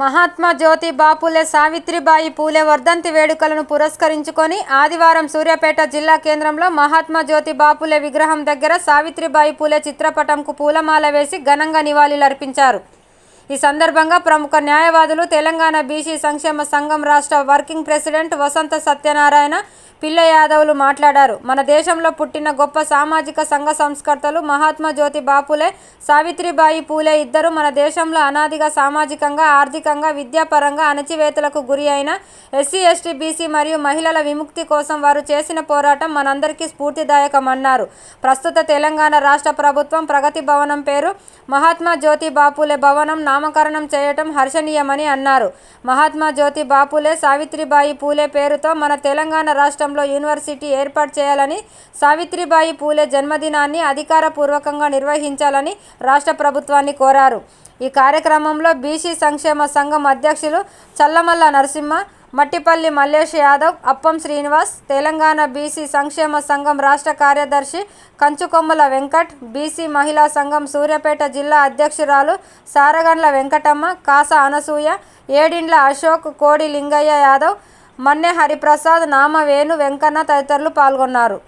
మహాత్మా జ్యోతి బాపులే సావిత్రిబాయి పూలే వర్ధంతి వేడుకలను పురస్కరించుకొని ఆదివారం సూర్యాపేట జిల్లా కేంద్రంలో మహాత్మా జ్యోతి బాపులే విగ్రహం దగ్గర సావిత్రిబాయి పూలే చిత్రపటంకు పూలమాల వేసి ఘనంగా నివాళులర్పించారు. ఈ సందర్భంగా ప్రముఖ న్యాయవాదులు తెలంగాణ బీసీ సంక్షేమ సంఘం రాష్ట్ర వర్కింగ్ ప్రెసిడెంట్ వసంత సత్యనారాయణ పిల్ల యాదవ్లు మాట్లాడారు. మన దేశంలో పుట్టిన గొప్ప సామాజిక సంఘ సంస్కర్తలు మహాత్మా జ్యోతి బాపులే సావిత్రిబాయి పూలే ఇద్దరు మన దేశంలో అనాదిగా సామాజికంగా ఆర్థికంగా విద్యాపరంగా అణచివేతలకు గురి అయిన ఎస్సీ ఎస్టీ బీసీ మరియు మహిళల విముక్తి కోసం వారు చేసిన పోరాటం మనందరికీ స్ఫూర్తిదాయకమన్నారు. ప్రస్తుత తెలంగాణ రాష్ట్ర ప్రభుత్వం ప్రగతి భవనం పేరు మహాత్మా జ్యోతి బాపులే భవనం నామకరణం చేయటం హర్షణీయమని అన్నారు. మహాత్మా జ్యోతి బాపులే సావిత్రిబాయి పూలే పేరుతో మన తెలంగాణ రాష్ట్రంలో యూనివర్సిటీ ఏర్పాటు చేయాలని సావిత్రిబాయి పూలే జన్మదినాన్ని అధికారపూర్వకంగా నిర్వహించాలని రాష్ట్ర ప్రభుత్వాన్ని కోరారు. ఈ కార్యక్రమంలో బీసీ సంక్షేమ సంఘం అధ్యక్షులు చల్లమల్ల నరసింహ మట్టిపల్లి మల్లేష్ యాదవ్ అప్పం శ్రీనివాస్ తెలంగాణ బీసీ సంక్షేమ సంఘం రాష్ట్ర కార్యదర్శి కంచుకొమ్మల వెంకట్ బీసీ మహిళా సంఘం సూర్యాపేట జిల్లా అధ్యక్షురాలు సారగండ్ల వెంకటమ్మ కాస అనసూయ ఏడిండ్ల అశోక్ కోడి లింగయ్య యాదవ్ మన్నె హరిప్రసాద్ నామ వేణు వెంకన్న తదితరులు పాల్గొన్నారు.